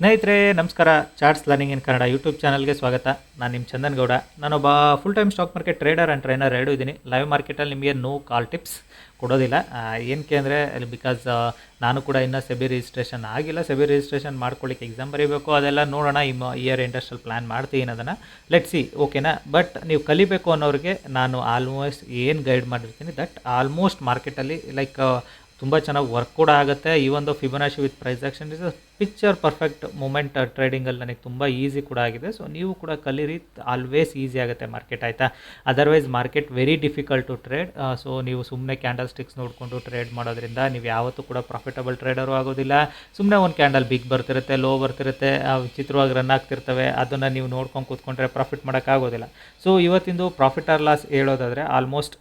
ಸ್ನೇಹಿತರೆ, ನಮಸ್ಕಾರ. Charts learning in Kannada YouTube ಚಾನಲ್ಗೆ ಸ್ವಾಗತ. ನಾನು ನಿಮ್ಮ ಚಂದನ್ ಗೌಡ ನಾನೊಬ್ಬ full time stock market trader and trainer ಎರಡೂ ಇದ್ದೀನಿ. ಲೈವ್ ಮಾರ್ಕೆಟಲ್ಲಿ ನಿಮಗೆ ನೋ ಕಾಲ್ ಟಿಪ್ಸ್ ಕೊಡೋದಿಲ್ಲ. ಏನಕ್ಕೆ ಅಂದರೆ ಬಿಕಾಸ್ ನಾನು ಕೂಡ ಇನ್ನೂ ಸೆಬಿ ರಿಜಿಸ್ಟ್ರೇಷನ್ ಆಗಿಲ್ಲ. ಸೆಬಿ ರಿಜಿಸ್ಟ್ರೇಷನ್ ಮಾಡ್ಕೊಳ್ಳಿಕ್ಕೆ ಎಕ್ಸಾಮ್ ಬರೀಬೇಕು. ಅದೆಲ್ಲ ನೋಡೋಣ. ಈ ಇಯರ್ ಇಂಡಸ್ಟ್ರಿಯಲ್ ಪ್ಲ್ಯಾನ್ ಮಾಡ್ತೀನಿ ಅದನ್ನು ಲೆಟ್ ಸಿ ಓಕೆನಾ ಬಟ್ ನೀವು ಕಲಿಬೇಕು ಅನ್ನೋರಿಗೆ ನಾನು ಆಲ್ಮೋಸ್ಟ್ ಏನು ಗೈಡ್ ಮಾಡಿರ್ತೀನಿ ದಟ್ ಆಲ್ಮೋಸ್ಟ್ ಮಾರ್ಕೆಟಲ್ಲಿ ಲೈಕ್ ತುಂಬ ಚೆನ್ನಾಗಿ ವರ್ಕ್ ಕೂಡ ಆಗುತ್ತೆ. ಈ ಒಂದು Fibonacci with price action is picture perfect moment ಟ್ರೇಡಿಂಗಲ್ಲಿ ನನಗೆ ತುಂಬ ಈಸಿ ಕೂಡ ಆಗಿದೆ. ಸೊ ನೀವು ಕೂಡ ಕಲೀರಿ. ಆಲ್ವೇಸ್ ಈಸಿ ಆಗುತ್ತೆ ಮಾರ್ಕೆಟ್ ಆಯಿತಾ? Otherwise market very difficult to trade so ನೀವು ಸುಮ್ಮನೆ ಕ್ಯಾಂಡಲ್ ಸ್ಟಿಕ್ಸ್ ನೋಡಿಕೊಂಡು ಟ್ರೇಡ್ ಮಾಡೋದ್ರಿಂದ ನೀವು ಯಾವತ್ತೂ ಕೂಡ ಪ್ರಾಫಿಟಬಲ್ ಟ್ರೇಡರು ಆಗೋದಿಲ್ಲ. ಸುಮ್ಮನೆ ಒಂದು ಕ್ಯಾಂಡಲ್ ಬಿಗ್ ಬರ್ತಿರುತ್ತೆ ಲೋ ಬರ್ತಿರುತ್ತೆ ವಿಚಿತ್ರವಾಗಿ ರನ್ ಆಗ್ತಿರ್ತವೆ. ಅದನ್ನು ನೀವು ನೋಡ್ಕೊಂಡು ಕೂತ್ಕೊಂಡ್ರೆ ಪ್ರಾಫಿಟ್ ಮಾಡೋಕ್ಕಾಗೋದಿಲ್ಲ ಸೊ ಇವತ್ತಿಂದು ಪ್ರಾಫಿಟ್ ಆರ್ ಲಾಸ್ ಹೇಳೋದಾದರೆ almost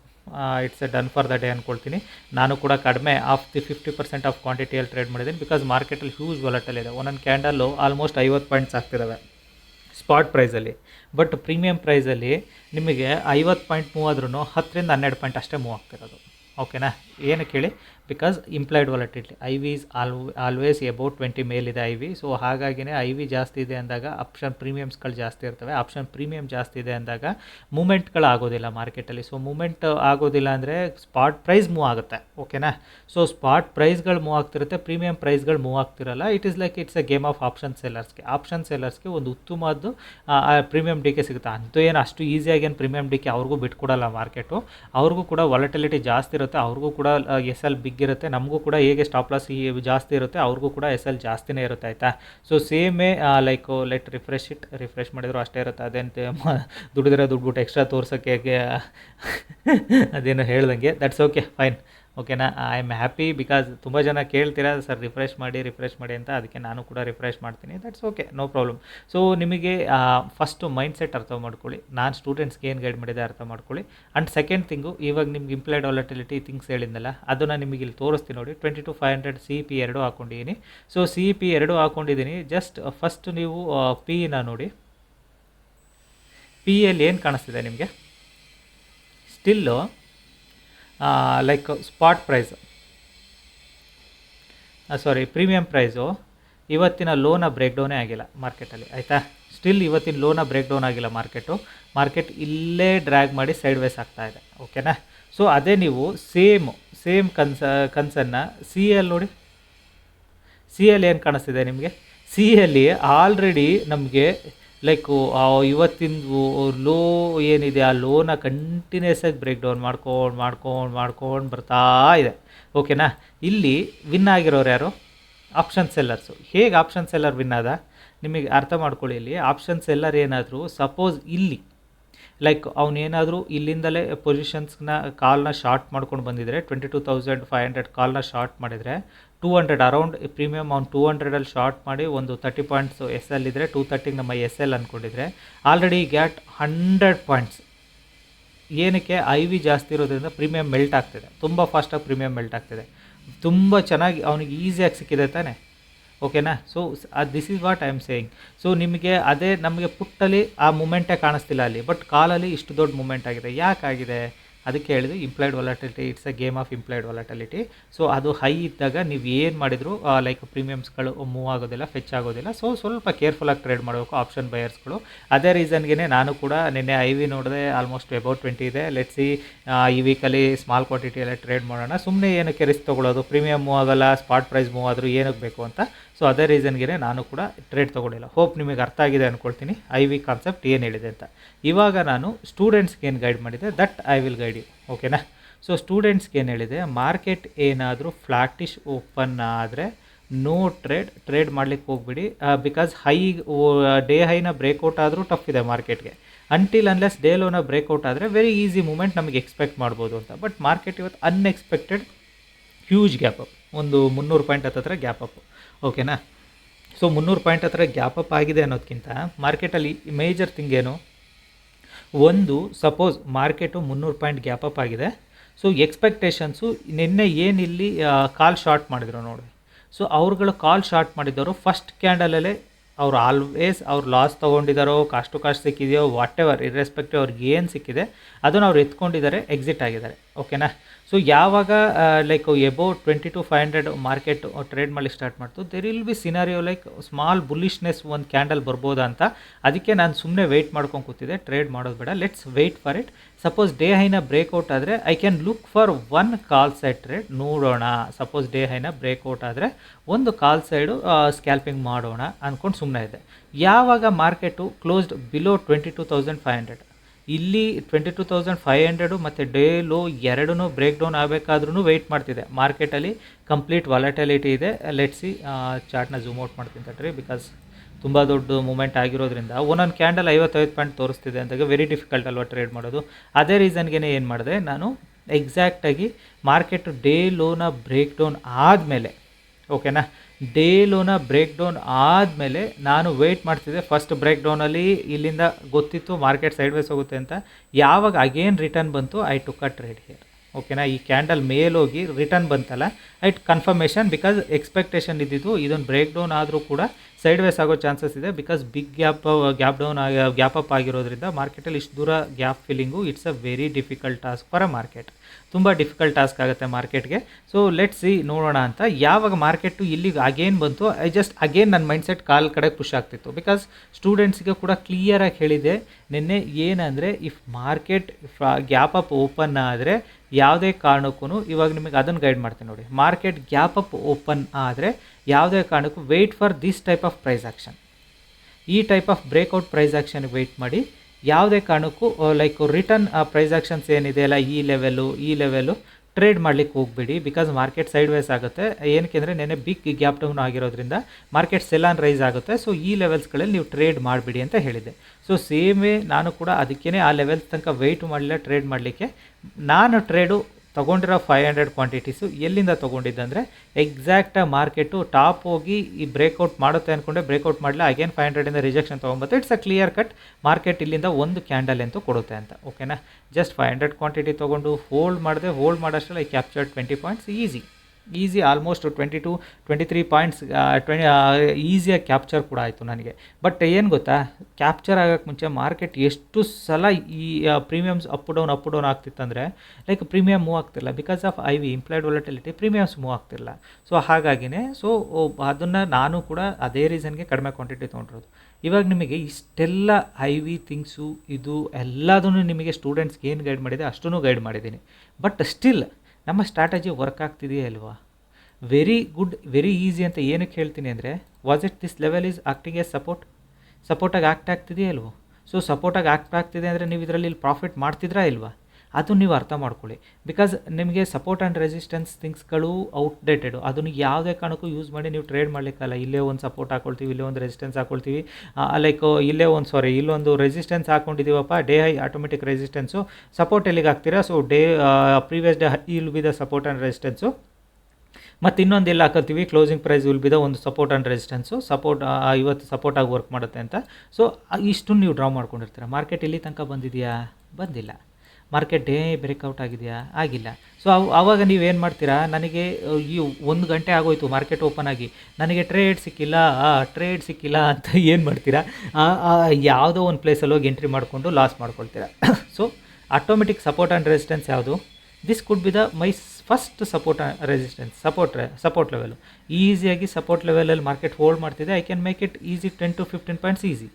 it's a done for the day ಅಂದ್ಕೊಳ್ತೀನಿ ನಾನು ಕೂಡ ಕಡಿಮೆ off the fifty percent of ಕ್ವಾಂಟಿಟಿಯಲ್ಲಿ trade ಮಾಡಿದ್ದೀನಿ ಬಿಕಾಸ್ ಮಾರ್ಕೆಟಲ್ಲಿ ಹ್ಯೂಜ್ ವಾಲಟಲ್ ಇದೆ. ಒಂದೊಂದು ಕ್ಯಾಂಡಲ್ಲು ಆಲ್ಮೋಸ್ಟ್ ಐವತ್ತು ಪಾಯಿಂಟ್ಸ್ ಆಗ್ತಿದ್ದಾವೆ ಸ್ಪಾಟ್ ಪ್ರೈಸಲ್ಲಿ ಬಟ್ ಪ್ರೀಮಿಯಂ ಪ್ರೈಸಲ್ಲಿ ನಿಮಗೆ ಐವತ್ತು ಪಾಯಿಂಟ್ ಮೂವ್ ಆದ್ರೂ ಹತ್ತರಿಂದ ಹನ್ನೆರಡು ಪಾಯಿಂಟ್ ಅಷ್ಟೇ ಮೂವ್ ಆಗ್ತಿರೋದು. ಓಕೆನಾ ಏನಕ್ಕೆ ಹೇಳಿ? Because implied volatility I V is all always about twenty ಮೇಲಿದೆ ಐ ವಿ ಸೊ ಹಾಗಾಗಿನೇ ಐ ವಿ ಜಾಸ್ತಿ ಇದೆ ಅಂದಾಗ ಆಪ್ಷನ್ ಪ್ರೀಮಿಯಮ್ಸ್ಗಳು ಜಾಸ್ತಿ ಇರ್ತವೆ. ಆಪ್ಷನ್ ಪ್ರೀಮಿಯಮ್ ಜಾಸ್ತಿ ಇದೆ ಅಂದಾಗ ಮೂಮೆಂಟ್ಗಳು ಆಗೋದಿಲ್ಲ ಮಾರ್ಕೆಟಲ್ಲಿ ಸೊ ಮೂಮೆಂಟ್ ಆಗೋದಿಲ್ಲ ಅಂದರೆ ಸ್ಪಾಟ್ ಪ್ರೈಸ್ ಮೂವ್ ಆಗುತ್ತೆ. ಓಕೆನಾ ಸೊ ಸ್ಪಾಟ್ ಪ್ರೈಸ್ಗಳು ಮೂವ್ ಆಗ್ತಿರುತ್ತೆ ಪ್ರೀಮಿಯಮ್ ಪ್ರೈಸ್ಗಳು move ಆಗ್ತಿರಲ್ಲ. It is like it's a game of option ಸೆಲ್ಲರ್ಸ್ಗೆ option ಸೆಲ್ಲರ್ಸ್ಗೆ ಒಂದು ಉತ್ತಮವಾದ್ದು ಪ್ರೀಮಿಯಂ ಡಿಕೆ ಸಿಗುತ್ತೆ. ಅಂತೂ ಏನು ಅಷ್ಟು ಈಸಿಯಾಗಿ ಏನು ಪ್ರೀಮಿಯಂ ಡಿಕೆ ಅವ್ರಿಗೂ ಬಿಟ್ಕೊಡಲ್ಲ ಮಾರ್ಕೆಟು ಅವ್ರಿಗೂ ಕೂಡ ವಾಲಟಿಲಿಟಿ ಜಾಸ್ತಿ ಇರುತ್ತೆ. ಅವ್ರಿಗೂ ಕೂಡ ಎಸ್ ಎಲ್ ಬಿಗ್ ಇರುತ್ತೆ ನಮಗೂ ಕೂಡ ಹೇಗೆ ಸ್ಟಾಪ್ ಲಾಸ್ ಜಾಸ್ತಿ ಇರುತ್ತೆ, ಅವ್ರಿಗೂ ಕೂಡ ಎಸ್ ಎಲ್ ಜಾಸ್ತಿನೇ ಇರುತ್ತೆ ಆಯಿತಾ? So ಸೇಮೇ like let refresh it refresh ಮಾಡಿದ್ರು ಅಷ್ಟೇ ಇರುತ್ತೆ. ಅದೇಂತ ದುಡಿದ್ರೆ ದುಡ್ಬಿಟ್ಟು ಎಕ್ಸ್ಟ್ರಾ ತೋರ್ಸೋಕ್ಕೆ ಅದೇನು ಹೇಳ್ದಂಗೆ. ದಟ್ಸ್ ಓಕೆ ಫೈನ್ ಓಕೆನಾ? ಐ ಆಮ್ ಹ್ಯಾಪಿ ಬಿಕಾಸ್ ತುಂಬ ಜನ ಕೇಳ್ತೀರಾ, ಸರ್ ರಿಫ್ರೆಶ್ ಮಾಡಿ ರಿಫ್ರೆಶ್ ಮಾಡಿ ಅಂತ, ಅದಕ್ಕೆ ನಾನು ಕೂಡ ರಿಫ್ರೆಶ್ ಮಾಡ್ತೀನಿ. That's okay no problem so ನಿಮಗೆ ಫಸ್ಟು ಮೈಂಡ್ ಸೆಟ್ ಅರ್ಥ ಮಾಡ್ಕೊಳ್ಳಿ. ನಾನು ಸ್ಟೂಡೆಂಟ್ಸ್ಗೆ ಏನು ಗೈಡ್ ಮಾಡಿದೆ ಅರ್ಥ ಮಾಡ್ಕೊಳ್ಳಿ. ಆ್ಯಂಡ್ ಸೆಕೆಂಡ್ ಥಿಂಗು ಇವಾಗ ನಿಮ್ಗೆ ಇಂಪ್ಲಾಯ್ಡ್ ವಾಲಟಿಲಿಟಿ ಥಿಂಗ್ಸ್ ಹೇಳಿದ್ನಲ್ಲ, ಅದನ್ನು ನಿಮಗೆ ಇಲ್ಲಿ ತೋರಿಸ್ತೀನಿ ನೋಡಿ. Twenty two five hundred C P ಎರಡು ಹಾಕೊಂಡಿದ್ದೀನಿ ಸೊ ಸಿ ಪಿ ಎರಡು ಹಾಕೊಂಡಿದ್ದೀನಿ ಜಸ್ಟ್ ಫಸ್ಟ್ ನೀವು ಪಿನ ನೋಡಿ. ಪಿ ಎಲ್ಲಿ ಏನು ಕಾಣಿಸ್ತಿದೆ ನಿಮಗೆ? Still like spot price sorry premium price ಇವತ್ತಿನ ಲೋನ ಬ್ರೇಕ್ ಡೌನೇ ಆಗಿಲ್ಲ ಮಾರ್ಕೆಟಲ್ಲಿ ಆಯಿತಾ? ಸ್ಟಿಲ್ ಇವತ್ತಿನ ಲೋನ ಬ್ರೇಕ್ ಡೌನ್ ಆಗಿಲ್ಲ ಮಾರ್ಕೆಟು ಮಾರ್ಕೆಟ್ ಇಲ್ಲೇ ಡ್ರ್ಯಾಗ್ ಮಾಡಿ ಸೈಡ್ ವೇಸ್ ಆಗ್ತಾ ಇದೆ ಓಕೆನಾ ಸೊ ಅದೇ ನೀವು ಸೇಮ್ ಸೇಮ್ ಕನ್ಸ ಕನ್ಸನ್ನು ಸಿ ಎಲ್ ನೋಡಿ. ಸಿ ಎಲ್ ಏನು ಕಾಣಿಸ್ತಿದೆ ನಿಮಗೆ? ಸಿ ಎಲ್ಲಿ ಆಲ್ರೆಡಿ ನಮಗೆ ಲೈಕ್ ಇವತ್ತಿಂದು ಲೋ ಏನಿದೆ, ಆ ಲೋನ ಕಂಟಿನ್ಯೂಸ್ ಆಗಿ ಬ್ರೇಕ್ ಡೌನ್ ಮಾಡ್ಕೊಂಡು ಮಾಡ್ಕೊಂಡು ಮಾಡ್ಕೊಂಡು ಬರ್ತಾ ಇದೆ. ಓಕೆನಾ ಇಲ್ಲಿ ವಿನ್ ಆಗಿರೋರು ಯಾರು? ಆಪ್ಷನ್ ಸೆಲ್ಲರ್ಸು ಹೇಗೆ ಆಪ್ಷನ್ ಸೆಲ್ಲರ್ ವಿನ್ ಆದ? ನಿಮಗೆ ಅರ್ಥ ಮಾಡ್ಕೊಳ್ಳಿ ಇಲ್ಲಿ. ಆಪ್ಷನ್ ಸೆಲ್ಲರ್ ಏನಾದರೂ ಸಪೋಸ್ ಇಲ್ಲಿ ಲೈಕ್ ಅವನೇನಾದರೂ ಇಲ್ಲಿಂದಲೇ ಪೊಸಿಷನ್ಸ್ನ ಕಾಲ್ನ ಶಾರ್ಟ್ ಮಾಡ್ಕೊಂಡು ಬಂದಿದ್ರೆ twenty two thousand five hundred ಕಾಲ್ನ short ಮಾಡಿದರೆ ಟೂ ಹಂಡ್ರೆಡ್ ಅರೌಂಡ್ ಪ್ರೀಮಿಯಮ್ ಅವ್ನು ಟೂ ಹಂಡ್ರೆಡಲ್ಲಿ ಶಾರ್ಟ್ ಮಾಡಿ ಒಂದು ತರ್ಟಿ ಪಾಯಿಂಟ್ಸ್ ಎಸ್ ಎಲ್ ಇದ್ದರೆ ಟೂ ತರ್ಟಿಗೆ ನಮ್ಮ ಎಸ್ ಎಲ್ ಅಂದ್ಕೊಂಡಿದ್ರೆ ಆಲ್ರೆಡಿ ಗ್ಯಾಟ್ ಹಂಡ್ರೆಡ್ ಪಾಯಿಂಟ್ಸ್ ಏನಕ್ಕೆ? ಐ ವಿ ಜಾಸ್ತಿ ಇರೋದ್ರಿಂದ ಪ್ರೀಮಿಯಮ್ ಮೆಲ್ಟ್ ಆಗ್ತಿದೆ. ತುಂಬ ಫಾಸ್ಟಾಗಿ ಪ್ರೀಮಿಯಮ್ ಮೆಲ್ಟ್ ಆಗ್ತಿದೆ. ತುಂಬ ಚೆನ್ನಾಗಿ, ಅವನಿಗೆ ಈಸಿಯಾಗಿ ಸಿಕ್ಕಿದೆ ತಾನೆ? ಓಕೆನಾ so this is what I am saying so ನಿಮಗೆ ಅದೇ ನಮಗೆ ಪುಟ್ಟಲ್ಲಿ ಆ ಮೂಮೆಂಟೇ ಕಾಣಿಸ್ತಿಲ್ಲ ಅಲ್ಲಿ. ಬಟ್ ಕಾಲಲ್ಲಿ ಇಷ್ಟು ದೊಡ್ಡ ಮೂಮೆಂಟ್ ಆಗಿದೆ. ಯಾಕಾಗಿದೆ ಅದಕ್ಕೆ ಹೇಳಿದ್ರು implied volatility it's a game of implied volatility so ಅದು ಹೈ ಇದ್ದಾಗ ನೀವು ಏನು ಮಾಡಿದ್ರು ಲೈಕ್ ಪ್ರೀಮಿಯಮ್ಸ್ಗಳು ಮೂವ್ ಆಗೋದಿಲ್ಲ ಫೆಚ್ ಆಗೋದಿಲ್ಲ. ಸೊ ಸ್ವಲ್ಪ ಕೇರ್ಫುಲ್ಲಾಗಿ ಟ್ರೇಡ್ ಮಾಡಬೇಕು ಆಪ್ಷನ್ ಬಯರ್ಸ್ಗಳು ಅದೇ ರೀಸನ್ಗೆ ನಾನು ಕೂಡ ನಿನ್ನೆ ಐ ವಿ ನೋಡಿದೆ ಆಲ್ಮೋಸ್ಟ್ ಅಬೌಟ್ ಟ್ವೆಂಟಿ ಇದೆ. ಲೆಟ್ಸಿ ಈ ವೀಕಲ್ಲಿ ಸ್ಮಾಲ್ ಕ್ವಾಂಟಿಟಿಯಲ್ಲೇ ಟ್ರೇಡ್ ಮಾಡೋಣ. ಸುಮ್ಮನೆ ಏನಕ್ಕೆ ರಿಸ್ಕ್ ತೊಗೊಳ್ಳೋದು? ಪ್ರೀಮಿಯಮ್ ಮೂವ್ ಆಗೋಲ್ಲ ಸ್ಪಾಟ್ ಪ್ರೈಸ್ ಮೂವ್ ಆದರೂ ಏನಕ್ಕೆ ಬೇಕು ಅಂತ ಸೊ ಅದೇ ರೀಸನ್ಗೆ ನಾನು ಕೂಡ ಟ್ರೇಡ್ ತೊಗೊಂಡಿಲ್ಲ. ಹೋಪ್ ನಿಮಗೆ ಅರ್ಥ ಆಗಿದೆ ಅಂದ್ಕೊಳ್ತೀನಿ ಐ ವಿ ಕಾನ್ಸೆಪ್ಟ್ ಏನು ಹೇಳಿದೆ ಅಂತ. ಇವಾಗ ನಾನು ಸ್ಟೂಡೆಂಟ್ಸ್ಗೆ ಏನು ಗೈಡ್ ಮಾಡಿದೆ? That I will guide you ಓಕೆನಾ ಸೊ ಸ್ಟೂಡೆಂಟ್ಸ್ಗೆ ಏನು ಹೇಳಿದೆ? ಮಾರ್ಕೆಟ್ ಏನಾದರೂ ಫ್ಲಾಟಿಶ್ ಓಪನ್ ಆದರೆ ನೋ ಟ್ರೇಡ್ ಟ್ರೇಡ್ ಮಾಡ್ಲಿಕ್ಕೆ ಹೋಗ್ಬಿಡಿ. ಬಿಕಾಸ್ ಹೈ ಡೇ ಹೈನ ಬ್ರೇಕ್ಔಟ್ ಆದರೂ ಟಫ್ ಇದೆ ಮಾರ್ಕೆಟ್ಗೆ ಅಂಟಿಲ್ ಅನ್ಲೆಸ್ ಡೇ ಲೋನ ಬ್ರೇಕ್ಔಟ್ ಆದರೆ ವೆರಿ ಈಸಿ ಮೂಮೆಂಟ್ ನಮಗೆ ಎಕ್ಸ್ಪೆಕ್ಟ್ ಮಾಡ್ಬೋದು ಅಂತ. ಬಟ್ ಮಾರ್ಕೆಟ್ ಇವತ್ತು ಅನ್ಎಕ್ಸ್ಪೆಕ್ಟೆಡ್ ಹ್ಯೂಜ್ ಗ್ಯಾಪ್ ಅಪ್ ಒಂದು ಮುನ್ನೂರು ಪಾಯಿಂಟ್ ಹತ್ತತ್ರ ಗ್ಯಾಪ್ ಅಪ್ ಓಕೆನಾ ಸೊ ಮುನ್ನೂರು ಪಾಯಿಂಟ್ ಹತ್ರ ಗ್ಯಾಪ್ ಅಪ್ ಆಗಿದೆ ಅನ್ನೋದಕ್ಕಿಂತ ಮಾರ್ಕೆಟಲ್ಲಿ ಮೇಜರ್ ಥಿಂಗ್ ಏನು? ಒಂದು ಸಪೋಸ್ ಮಾರ್ಕೆಟು ಮುನ್ನೂರು ಪಾಯಿಂಟ್ ಗ್ಯಾಪ್ ಅಪ್ ಆಗಿದೆ. ಸೊ ಎಕ್ಸ್ಪೆಕ್ಟೇಷನ್ಸು ನಿನ್ನೆ ಏನಿಲ್ಲಿ ಕಾಲ್ ಶಾರ್ಟ್ ಮಾಡಿದ್ರು ನೋಡಿ. ಸೊ ಅವ್ರುಗಳು ಕಾಲ್ ಶಾರ್ಟ್ ಮಾಡಿದ್ದವರು ಫಸ್ಟ್ ಕ್ಯಾಂಡಲಲ್ಲೇ ಅವ್ರು ಆಲ್ವೇಸ್ ಅವ್ರು ಲಾಸ್ ತೊಗೊಂಡಿದ್ದಾರೋ ಕಾಸ್ಟು ಕಾಸ್ಟ್ ಸಿಕ್ಕಿದೆಯೋ ವಾಟ್ ಎವರ್ ಇರ್ರೆಸ್ಪೆಕ್ಟಿವ್ ಅವ್ರಿಗೆ ಏನು ಸಿಕ್ಕಿದೆ, ಅದನ್ನು ಅವ್ರು ಎತ್ಕೊಂಡಿದ್ದಾರೆ ಎಕ್ಸಿಟ್ ಆಗಿದ್ದಾರೆ. ಓಕೆನಾ ಸೊ ಯಾವಾಗ like above twenty two five hundred market trade ಮಾಡಲಿಕ್ಕೆ ಸ್ಟಾರ್ಟ್ ಮಾಡ್ತು? There will be scenario like small bullishness ಒಂದು ಕ್ಯಾಂಡಲ್ ಬರ್ಬೋದಾ ಅಂತ? ಅದಕ್ಕೆ ನಾನು ಸುಮ್ಮನೆ ವೆಯ್ಟ್ ಮಾಡ್ಕೊಂಡು ಕೂತಿದ್ದೆ. ಟ್ರೇಡ್ ಮಾಡೋದು ಬೇಡ. Let's wait for it suppose day ಹೈನ ಬ್ರೇಕ್ಔಟ್ ಆದರೆ I can look for one call side trade ನೋಡೋಣ. ಸಪೋಸ್ ಡೇ ಹೈನ ಬ್ರೇಕ್ಔಟ್ ಆದರೆ, ಒಂದು ಕಾಲ್ ಸೈಡು ಸ್ಕ್ಯಾಲ್ಪಿಂಗ್ ಮಾಡೋಣ ಅಂದ್ಕೊಂಡು ಸುಮ್ಮನೆ ಇದೆ ಯಾವಾಗ market closed below twenty two thousand five hundred ಇಲ್ಲಿ twenty two thousand five hundred ಮತ್ತು ಡೇ ಲೋ ಎರಡೂ ಬ್ರೇಕ್ ಡೌನ್ ಆಗಬೇಕಾದ್ರೂ ವೆಯ್ಟ್ ಮಾಡ್ತಿದೆ ಮಾರ್ಕೆಟಲ್ಲಿ ಕಂಪ್ಲೀಟ್ ವಾಲಟಿಲಿಟಿ ಇದೆ ಲೆಟ್ಸಿ ಚಾರ್ಟ್ನ ಝೂಮ್ ಔಟ್ ಮಾಡ್ತೀನಿ ತಡ್ರಿ ಬಿಕಾಸ್ ತುಂಬ ದೊಡ್ಡ ಮೂಮೆಂಟ್ ಆಗಿರೋದ್ರಿಂದ. ಒಂದೊಂದು ಕ್ಯಾಂಡಲ್ ಐವತ್ತೈದು ಪಾಯಿಂಟ್ ತೋರಿಸ್ತಿದೆ ಅಂದಾಗ ವೆರಿ ಡಿಫಿಕಲ್ಟ್ ಅಲ್ವಾ ಟ್ರೇಡ್ ಮಾಡೋದು. ಅದೇ ರೀಸನ್ಗೆ ಏನು ಮಾಡಿದೆ, ನಾನು ಎಕ್ಸಾಕ್ಟಾಗಿ ಮಾರ್ಕೆಟ್ ಡೇ ಲೋನ ಬ್ರೇಕ್ ಡೌನ್ ಆದಮೇಲೆ ಓಕೆನಾ ಡೇ ಲೋನ ಬ್ರೇಕ್ ಡೌನ್ ಆದಮೇಲೆ ನಾನು ವೆಯ್ಟ್ ಮಾಡ್ತಿದ್ದೆ ಫಸ್ಟ್ ಬ್ರೇಕ್ ಡೌನಲ್ಲಿ ಇಲ್ಲಿಂದ ಗೊತ್ತಿತ್ತು ಮಾರ್ಕೆಟ್ ಸೈಡ್ ವೇಸ್ ಹೋಗುತ್ತೆ ಅಂತ. ಯಾವಾಗ ಅಗೇನ್ ರಿಟರ್ನ್ ಬಂತು I to cut trade here ಓಕೆನಾ ಈ ಕ್ಯಾಂಡಲ್ ಮೇಲೋಗಿ ರಿಟರ್ನ್ ಬಂತಲ್ಲ? ಐಟ್ ಕನ್ಫರ್ಮೇಷನ್ ಬಿಕಾಸ್ ಎಕ್ಸ್ಪೆಕ್ಟೇಷನ್ ಇದ್ದಿದ್ದು ಇದೊಂದು ಬ್ರೇಕ್ ಡೌನ್ ಆದರೂ ಕೂಡ ಸೈಡ್ ವೇಸ್ ಆಗೋ ಚಾನ್ಸಸ್ ಇದೆ because big gap gap down ಆಗಿ ಗ್ಯಾಪ್ ಅಪ್ ಆಗಿರೋದ್ರಿಂದ ಮಾರ್ಕೆಟಲ್ಲಿ ಇಷ್ಟು ದೂರ gap filling it's a very difficult task for a market ತುಂಬ ಡಿಫಿಕಲ್ಟ್ ಟಾಸ್ಕ್ ಆಗುತ್ತೆ ಮಾರ್ಕೆಟ್ಗೆ ಸೊ ಲೆಟ್ ಸಿ ನೋಡೋಣ ಅಂತ. ಯಾವಾಗ ಮಾರ್ಕೆಟು ಇಲ್ಲಿಗೆ ಅಗೇನ್ ಬಂತು ಐ ಜಸ್ಟ್ ಅಗೇನ್ ನನ್ನ ಮೈಂಡ್ಸೆಟ್ ಕಾಲ್ ಕಡೆ ಖುಷಿ ಆಗ್ತಿತ್ತು. ಬಿಕಾಸ್ ಸ್ಟೂಡೆಂಟ್ಸ್ಗೆ ಕೂಡ ಕ್ಲಿಯರಾಗಿ ಹೇಳಿದೆ, ನಿನ್ನೆ ಏನಂದರೆ if market gap up open ಆದರೆ ಯಾವುದೇ ಕಾರಣಕ್ಕೂ ಇವಾಗ ನಿಮಗೆ ಅದನ್ನು ಗೈಡ್ ಮಾಡ್ತೀನಿ ನೋಡಿ. ಮಾರ್ಕೆಟ್ ಗ್ಯಾಪ್ ಅಪ್ ಓಪನ್ ಆದರೆ ಯಾವುದೇ ಕಾರಣಕ್ಕೂ wait for this type of price action ಈ ಟೈಪ್ ಆಫ್ ಬ್ರೇಕ್ಔಟ್ ಪ್ರೈಸ್ ಆ್ಯಕ್ಷನ್ಗೆ ವೆಯ್ಟ್ ಮಾಡಿ. ಯಾವುದೇ ಕಾರಣಕ್ಕೂ ಲೈಕ್ ರಿಟರ್ನ್ ಪ್ರೈಸ್ ಆ್ಯಕ್ಷನ್ಸ್ ಏನಿದೆ ಅಲ್ಲ, ಈ ಲೆವೆಲು ಈ ಲೆವೆಲು ಟ್ರೇಡ್ ಮಾಡ್ಲಿಕ್ಕೆ ಹೋಗ್ಬೇಡಿ ಬಿಕಾಸ್ ಮಾರ್ಕೆಟ್ ಸೈಡ್ ವೈಸ್ ಆಗುತ್ತೆ. ಏನಕ್ಕೆ ಅಂದರೆ ನೆನೆ ಬಿಗ್ ಗ್ಯಾಪ್ ಡೌನ್ ಆಗಿರೋದ್ರಿಂದ ಮಾರ್ಕೆಟ್ ಸೆಲ್ ಆನ್ ರೈಸ್ ಆಗುತ್ತೆ. ಸೊ ಈ ಲೆವೆಲ್ಸ್ಗಳಲ್ಲಿ ನೀವು ಟ್ರೇಡ್ ಮಾಡಿಬಿಡಿ ಅಂತ ಹೇಳಿದೆ. ಸೊ ಸೇಮೇ ನಾನು ಕೂಡ ಅದಕ್ಕೇ ಆ ಲೆವೆಲ್ಸ್ ತನಕ ವೆಯ್ಟ್ ಮಾಡಲಿಲ್ಲ ಟ್ರೇಡ್ ಮಾಡಲಿಕ್ಕೆ. ನಾನು ಟ್ರೇಡು ತೊಗೊಂಡಿರೋ ಫೈವ್ ಹಂಡ್ರೆಡ್ ಕ್ವಾಂಟಿಟೀಸು ಎಲ್ಲಿಂದ ತೊಗೊಂಡಿದ್ದಂದರೆ ಎಕ್ಸಾಕ್ಟಾಗಿ ಮಾರ್ಕೆಟು ಟಾಪ್ ಹೋಗಿ ಈ ಬ್ರೇಕ್ಔಟ್ ಮಾಡುತ್ತೆ ಅಂದ್ಕೊಂಡೆ ಬ್ರೇಕೌಟ್ ಮಾಡಲಿ ಅಗೇನ್ ಫೈವ್ ಹಂಡ್ರೆಡಿಂದ rejection ತೊಗೊಂಬತ್ತೆ. It's a clear cut market ಇಲ್ಲಿಂದ ಒಂದು ಕ್ಯಾಂಡಲ್ ಅಂತೂ ಕೊಡುತ್ತೆ ಅಂತ. ಓಕೆನಾ ಜಸ್ಟ್ ಫೈವ್ ಹಂಡ್ರೆಡ್ ಕ್ವಾಂಟಿಟಿ ತೊಗೊಂಡು ಹೋಲ್ಡ್ ಮಾಡಿದೆ hold ಮಾಡೋಷ್ಟರಲ್ಲಿ capture twenty points easy easy almost twenty two twenty three points twenty ಈಸಿಯಾಗಿ ಕ್ಯಾಪ್ಚರ್ ಕೂಡ ಆಯಿತು ನನಗೆ. ಬಟ್ ಏನು ಗೊತ್ತಾ, ಕ್ಯಾಪ್ಚರ್ ಆಗೋಕ್ಕೆ ಮುಂಚೆ ಮಾರ್ಕೆಟ್ ಎಷ್ಟು ಸಲ ಈ premiums up down up down ಆಗ್ತಿತ್ತಂದರೆ like premium move ಆಗ್ತಿಲ್ಲ. Because of I V implied volatility premiums move ಆಗ್ತಿಲ್ಲ. ಸೊ ಹಾಗಾಗಿನೇ ಸೊ ಅದನ್ನು ನಾನು ಕೂಡ ಅದೇ ರೀಸನ್ಗೆ ಕಡಿಮೆ ಕ್ವಾಂಟಿಟಿ ತೊಗೊಂಡಿರೋದು. ಇವಾಗ ನಿಮಗೆ ಇಷ್ಟೆಲ್ಲ ಐ ವಿ ಥಿಂಗ್ಸು ಇದು ಎಲ್ಲದನ್ನು ನಿಮಗೆ ಸ್ಟೂಡೆಂಟ್ಸ್ಗೆ ಏನು ಗೈಡ್ ಮಾಡಿದೆ ಅಷ್ಟೂ ಗೈಡ್ ಮಾಡಿದ್ದೀನಿ. ಬಟ್ ಸ್ಟಿಲ್ ನಮ್ಮ ಸ್ಟ್ರಾಟಜಿ ವರ್ಕ್ ಆಗ್ತಿದೆಯಾ ಅಲ್ವಾ? ವೆರಿ ಗುಡ್ ವೆರಿ ಈಸಿ ಅಂತ ಏನಕ್ಕೆ ಹೇಳ್ತೀನಿ ಅಂದರೆ was it this level is acting a support ಸಪೋರ್ಟಾಗಿ act ಆಗ್ತಿದೆಯಾ ಅಲ್ವೋ? ಸೊ ಸಪೋರ್ಟಾಗಿ ಆಕ್ಟ್ ಆಗ್ತಿದೆ ಅಂದರೆ ನೀವು ಇದರಲ್ಲಿ ಇಲ್ಲಿ ಪ್ರಾಫಿಟ್ ಮಾಡ್ತಿದ್ರಾ ಇಲ್ವಾ? ಅದು ನೀವು ಅರ್ಥ ಮಾಡ್ಕೊಳ್ಳಿ. ಬಿಕಾಸ್ ನಿಮಗೆ ಸಪೋರ್ಟ್ ಆ್ಯಂಡ್ ರೆಸಿಸ್ಟೆನ್ಸ್ ಥಿಂಗ್ಸ್ಗಳು ಔಟ್ಡೇಟೆಡು ಅದನ್ನು ಯಾವುದೇ ಕಾರಣಕ್ಕೂ ಯೂಸ್ ಮಾಡಿ ನೀವು ಟ್ರೇಡ್ ಮಾಡಲಿಕ್ಕಲ್ಲ. ಇಲ್ಲೇ ಒಂದು ಸಪೋರ್ಟ್ ಹಾಕೊಳ್ತೀವಿ, ಇಲ್ಲೇ ಒಂದು ರೆಸಿಸ್ಟೆನ್ಸ್ ಹಾಕೊಳ್ತೀವಿ. ಲೈಕ್ ಇಲ್ಲೇ ಒಂದು ಸಾರಿ ಇಲ್ಲೊಂದು resistance ಹಾಕೊಂಡಿದ್ದೀವಪ್ಪ day high automatic resistance support ಎಲ್ಲಿಗೆ ಹಾಕ್ತೀರಾ? So day previous day will be the support and resistance ಮತ್ತು ಇನ್ನೊಂದು ಎಲ್ಲ ಹಾಕೋತೀವಿ? Closing price will be the ಒಂದು ಸಪೋರ್ಟ್ ಆ್ಯಂಡ್ ರೆಸಿಸ್ಟೆನ್ಸು ಸಪೋರ್ಟ್ ಇವತ್ತು ಸಪೋರ್ಟಾಗಿ ವರ್ಕ್ ಮಾಡುತ್ತೆ ಅಂತ. ಸೊ ಇಷ್ಟನ್ನು ನೀವು ಡ್ರಾ ಮಾಡ್ಕೊಂಡಿರ್ತೀರ? ಮಾರ್ಕೆಟ್ ಇಲ್ಲಿ ತನಕ ಬಂದಿದೆಯಾ? ಬಂದಿಲ್ಲ. ಮಾರ್ಕೆಟ್ ಡೇ ಬ್ರೇಕ್ಔಟ್ ಆಗಿದೆಯಾ? ಆಗಿಲ್ಲ. ಸೊ ಅವು ಆವಾಗ ನೀವೇನು ಮಾಡ್ತೀರಾ? ನನಗೆ ಈ ಒಂದು ಗಂಟೆ ಆಗೋಯ್ತು ಮಾರ್ಕೆಟ್ ಓಪನ್ ಆಗಿ. ನನಗೆ ಟ್ರೇಡ್ ಸಿಕ್ಕಿಲ್ಲ ಟ್ರೇಡ್ ಸಿಕ್ಕಿಲ್ಲ ಅಂತ ಏನು ಮಾಡ್ತೀರಾ? ಯಾವುದೋ ಒಂದು ಪ್ಲೇಸಲ್ಲಿ ಹೋಗಿ ಎಂಟ್ರಿ ಮಾಡಿಕೊಂಡು loss ಮಾಡ್ಕೊಳ್ತೀರಾ? So automatic support and resistance ಯಾವುದು? This could be the my first support resistance support support level ಈಸಿಯಾಗಿ ಸಪೋರ್ಟ್ ಲೆವೆಲಲ್ಲಿ ಮಾರ್ಕೆಟ್ ಹೋಲ್ಡ್ ಮಾಡ್ತಿದೆ. I can make it easy ten to fifteen points easy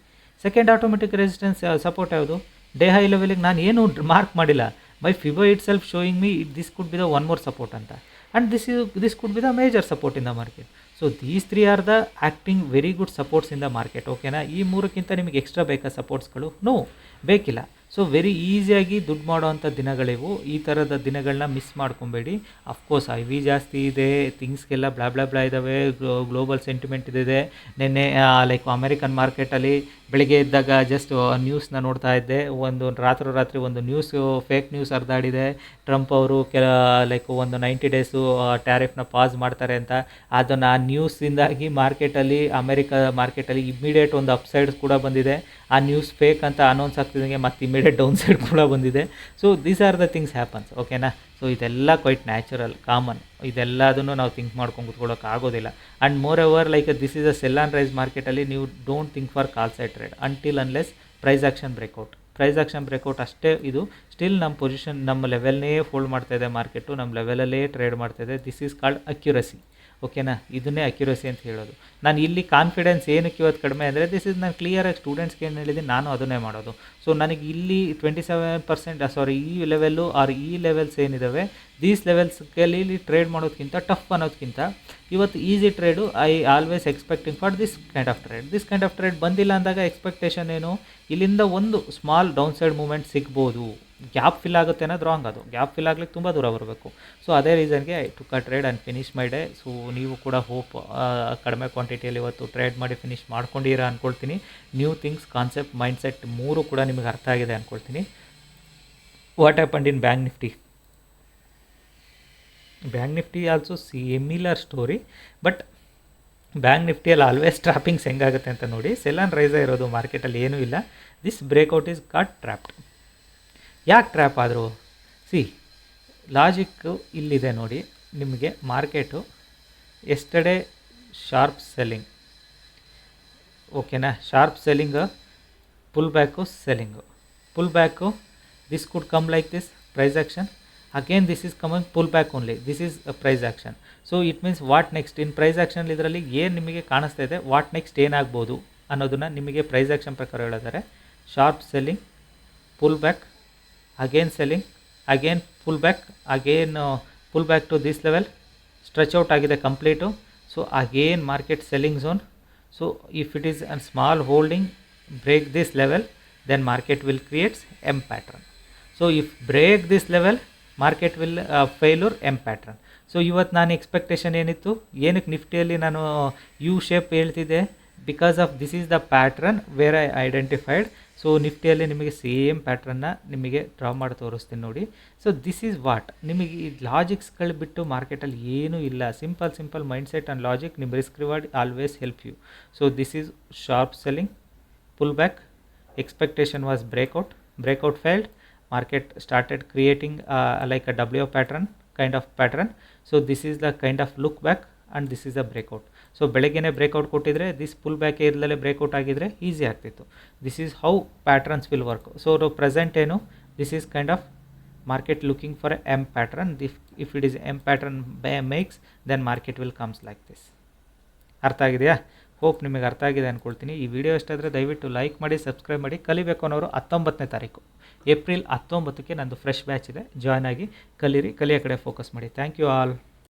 second automatic resistance support ಯಾವುದು? Day high ಲೆವೆಲಿಗೆ ನಾನು ಏನು mark ಮಾಡಿಲ್ಲ. My fibo itself showing me this could be the one more support ಅಂತ and this is this could be the major support in the market so these three are the acting very good supports in the market ಓಕೆನಾ ಈ ಮೂರಕ್ಕಿಂತ ನಿಮಗೆ extra ಬೇಕಾ ಸಪೋರ್ಟ್ಸ್ಗಳು no ಬೇಕಿಲ್ಲ. So very ಈಸಿಯಾಗಿ ದುಡ್ಡು ಮಾಡುವಂಥ ದಿನಗಳಿವು. ಈ ಥರದ ದಿನಗಳನ್ನ ಮಿಸ್ ಮಾಡ್ಕೊಬೇಡಿ. ಅಫ್ಕೋರ್ಸ್ ಐ ವಿ ಜಾಸ್ತಿ ಇದೆ ಥಿಂಗ್ಸ್ಗೆಲ್ಲ ಬ್ಲಾ ಬ್ಲಾ ಬ್ಲಾ ಇದ್ದಾವೆ ಗ್ಲೋಬಲ್ ಸೆಂಟಿಮೆಂಟ್ ಇದೆ. ನಿನ್ನೆ ಲೈಕ್ ಅಮೆರಿಕನ್ ಮಾರ್ಕೆಟಲ್ಲಿ ಬೆಳಿಗ್ಗೆ ಇದ್ದಾಗ ಜಸ್ಟ್ ನ್ಯೂಸ್ನ ನೋಡ್ತಾ ಇದ್ದೆ. ಒಂದು ರಾತ್ರಿ ರಾತ್ರಿ ಒಂದು ನ್ಯೂಸ್ ಫೇಕ್ ನ್ಯೂಸ್ ಹರಿದಾಡಿದೆ ಟ್ರಂಪ್ ಅವರು ಕೆಲ ಲೈಕ್ ಒಂದು ನೈಂಟಿ ಡೇಸು ಟ್ಯಾರಿಫ್ನ ಪಾಸ್ ಮಾಡ್ತಾರೆ ಅಂತ. ಅದನ್ನು ಆ ನ್ಯೂಸಿಂದಾಗಿ ಮಾರ್ಕೆಟಲ್ಲಿ ಅಮೆರಿಕ ಮಾರ್ಕೆಟಲ್ಲಿ ಇಮ್ಮಿಡಿಯೇಟ್ ಒಂದು ಅಪ್ಸೈಡ್ಸ್ ಕೂಡ ಬಂದಿದೆ. ಆ ನ್ಯೂಸ್ ಫೇಕ್ ಅಂತ ಅನೌನ್ಸ್ ಆಗ್ತಿದ್ದಂಗೆ ಮತ್ತು ಇಮಿಡಿಯೇಟ್ ಡೌನ್ ಸೈಡ್ ಕೂಡ ಬಂದಿದೆ. So these are the things happens ಓಕೆನಾ ಸೊ ಇದೆಲ್ಲ ಕ್ವೈಟ್ ನ್ಯಾಚುರಲ್ ಕಾಮನ್ ಇದೆಲ್ಲದನ್ನು ನಾವು ಥಿಂಕ್ ಮಾಡ್ಕೊಂಡು ಕುತ್ಕೊಳ್ಳೋಕೆ ಆಗೋದಿಲ್ಲ. And moreover like this is a sell and rise ಮಾರ್ಕೆಟಲ್ಲಿ ನೀವು don't think for call side trade until unless price action breakout price action breakout ಅಷ್ಟೇ ಇದು ಸ್ಟಿಲ್ ನಮ್ಮ ಪೊಸಿಷನ್ ನಮ್ಮ ಲೆವೆಲ್ನೇ ಹೋಲ್ಡ್ ಮಾಡ್ತಾ ಇದೆ ಮಾರ್ಕೆಟು ನಮ್ಮ ಲೆವೆಲಲ್ಲೇ ಟ್ರೇಡ್ ಮಾಡ್ತಾ ಇದೆ. ದಿಸ್ ಈಸ್ ಕಾಲ್ಡ್ ಅಕ್ಯುರಸಿ ಓಕೆನಾ ಇದನ್ನೇ ಅಕ್ಯುರಸಿ ಅಂತ ಹೇಳೋದು. ನಾನು ಇಲ್ಲಿ ಕಾನ್ಫಿಡೆನ್ಸ್ ಏನಕ್ಕೆ ಇವತ್ತು ಕಡಿಮೆ ಅಂದರೆ ದಿಸ್ ಇಸ್ ನಾನು ಕ್ಲಿಯರಾಗಿ ಸ್ಟೂಡೆಂಟ್ಸ್ಗೆ ಏನು ಹೇಳಿದ್ದೀನಿ, ನಾನು ಅದನ್ನೇ ಮಾಡೋದು. ಸೊ ನನಗೆ ಇಲ್ಲಿ ಟ್ವೆಂಟಿ ಸೆವೆನ್ ಪರ್ಸೆಂಟ್ ಸಾರಿ ಈ ಲೆವೆಲ್ಲು ಆರ್ ಈ ಲೆವೆಲ್ಸ್ ಏನಿದ್ದಾವೆ ದೀಸ್ ಲೆವೆಲ್ಸ್ಗಳಲ್ಲಿ ಟ್ರೇಡ್ ಮಾಡೋದಕ್ಕಿಂತ ಟಫ್ ಅನ್ನೋದಕ್ಕಿಂತ ಇವತ್ತು easy trade I always expecting for this kind of trade this kind of trade ಬಂದಿಲ್ಲ ಅಂದಾಗ ಎಕ್ಸ್ಪೆಕ್ಟೇಷನ್ ಏನು? ಇಲ್ಲಿಂದ ಒಂದು ಸ್ಮಾಲ್ ಡೌನ್ ಸೈಡ್ ಮೂಮೆಂಟ್ ಸಿಗ್ಬೋದು. ಗ್ಯಾಪ್ ಫಿಲ್ ಆಗುತ್ತೆ ಅನ್ನೋದು ರಾಂಗ್ ಅದು. ಗ್ಯಾಪ್ ಫಿಲ್ ಆಗ್ಲಿಕ್ಕೆ ತುಂಬ ದೂರ ಬರಬೇಕು. ಸೊ ಅದೇ ರೀಸನ್ಗೆ to a trade and finish my day so ನೀವು ಕೂಡ ಹೋಪ್ ಕಡಿಮೆ ಕ್ವಾಂಟಿಟಿಯಲ್ಲಿ ಇವತ್ತು ಟ್ರೇಡ್ ಮಾಡಿ ಫಿನಿಶ್ ಮಾಡ್ಕೊಂಡಿರ ಅಂದ್ಕೊಳ್ತೀನಿ ನ್ಯೂ ಥಿಂಗ್ಸ್ ಕಾನ್ಸೆಪ್ಟ್ ಮೈಂಡ್ಸೆಟ್ ಮೂರು ಕೂಡ ನಿಮಗೆ ಅರ್ಥ ಆಗಿದೆ ಅಂದ್ಕೊಳ್ತೀನಿ what happened in Bank Nifty Bank Nifty also similar story but bank ನಿಫ್ಟಿಯಲ್ಲಿ always trappings ಹೆಂಗಾಗುತ್ತೆ ಅಂತ ನೋಡಿ ಸೆಲ್ ಆ್ಯಂಡ್ ರೈಸ ಇರೋದು ಮಾರ್ಕೆಟಲ್ಲಿ ಏನೂ ಇಲ್ಲ. This breakout is got trapped ಯಾಕೆ ಟ್ರ್ಯಾಪ್ ಆದರು? ಸಿ ಲಾಜಿಕ್ಕು ಇಲ್ಲಿದೆ ನೋಡಿ, ನಿಮಗೆ ಮಾರ್ಕೆಟು ಎಸ್ಟರ್ಡೇ ಶಾರ್ಪ್ ಸೆಲ್ಲಿಂಗ್ ಓಕೆನಾ sharp selling pull back selling pull back this could come like this price action again this is coming pull back only this is price action so it means what next in price action ಇದರಲ್ಲಿ ಏನು ನಿಮಗೆ ಕಾಣಿಸ್ತಾ ಇದೆ? What next ಏನಾಗ್ಬೋದು ಅನ್ನೋದನ್ನು ನಿಮಗೆ price action ಪ್ರಕಾರ ಹೇಳಿದ್ದಾರೆ sharp selling pull back again selling again back back again pull back to this level stretch out ಆಗಿದೆ complete so again market selling zone so if it is an small holding break this level then market will creates M pattern so if break this level market will failure M pattern so ಇವತ್ತು ನಾನು expectation ಏನಿತ್ತು? ಏನಕ್ಕೆ ನಿಫ್ಟಿಯಲ್ಲಿ ನಾನು U shape ಹೇಳ್ತಿದ್ದೆ? Because of this is the pattern where I identified so ನಿಫ್ಟಿಯಲ್ಲಿ ನಿಮಗೆ same ಪ್ಯಾಟ್ರನ್ನ ನಿಮಗೆ draw ಮಾಡಿ ತೋರಿಸ್ತೀನಿ ನೋಡಿ. ಸೊ ದಿಸ್ ಈಸ್ ವಾಟ್ ನಿಮಗೆ ಈ ಲಾಜಿಕ್ಸ್ಗಳು ಬಿಟ್ಟು ಮಾರ್ಕೆಟಲ್ಲಿ ಏನೂ ಇಲ್ಲ. Simple simple mindset and logic ನಿಮ್ಮ risk reward always help you so this is sharp selling pull back expectation was breakout breakout failed market started creating like a w pattern, kind of pattern. So, this is the kind of look back and this is a breakout. So ಬೆಳಗ್ಗೆನೇ breakout ಕೊಟ್ಟಿದ್ರೆ this pull back ಇರದಲ್ಲೇ breakout ಆಗಿದ್ರೆ easy ಆಗ್ತಿತ್ತು. This is how patterns will work so present ಏನು? This is kind of market looking for M pattern ದಿಫ್ if it is M pattern makes then market will comes like this ಅರ್ಥ ಆಗಿದೆಯಾ? Hope ನಿಮಗೆ ಅರ್ಥ ಆಗಿದೆ ಅಂದ್ಕೊಳ್ತೀನಿ ಈ video ಇಷ್ಟಾದರೆ ದಯವಿಟ್ಟು like ಮಾಡಿ ಸಬ್ಸ್ಕ್ರೈಬ್ ಮಾಡಿ. ಕಲಿಬೇಕು ಅನ್ನೋರು ಹತ್ತೊಂಬತ್ತನೇ ತಾರೀಕು. ಏಪ್ರಿಲ್ ಹತ್ತೊಂಬತ್ತಕ್ಕೆ ನಂದು ಫ್ರೆಶ್ ಬ್ಯಾಚ್ ಇದೆ. ಜಾಯ್ನ್ ಆಗಿ ಕಲೀರಿ. ಕಲಿಯೋ ಕಡೆ ಫೋಕಸ್ ಮಾಡಿ. Thank you all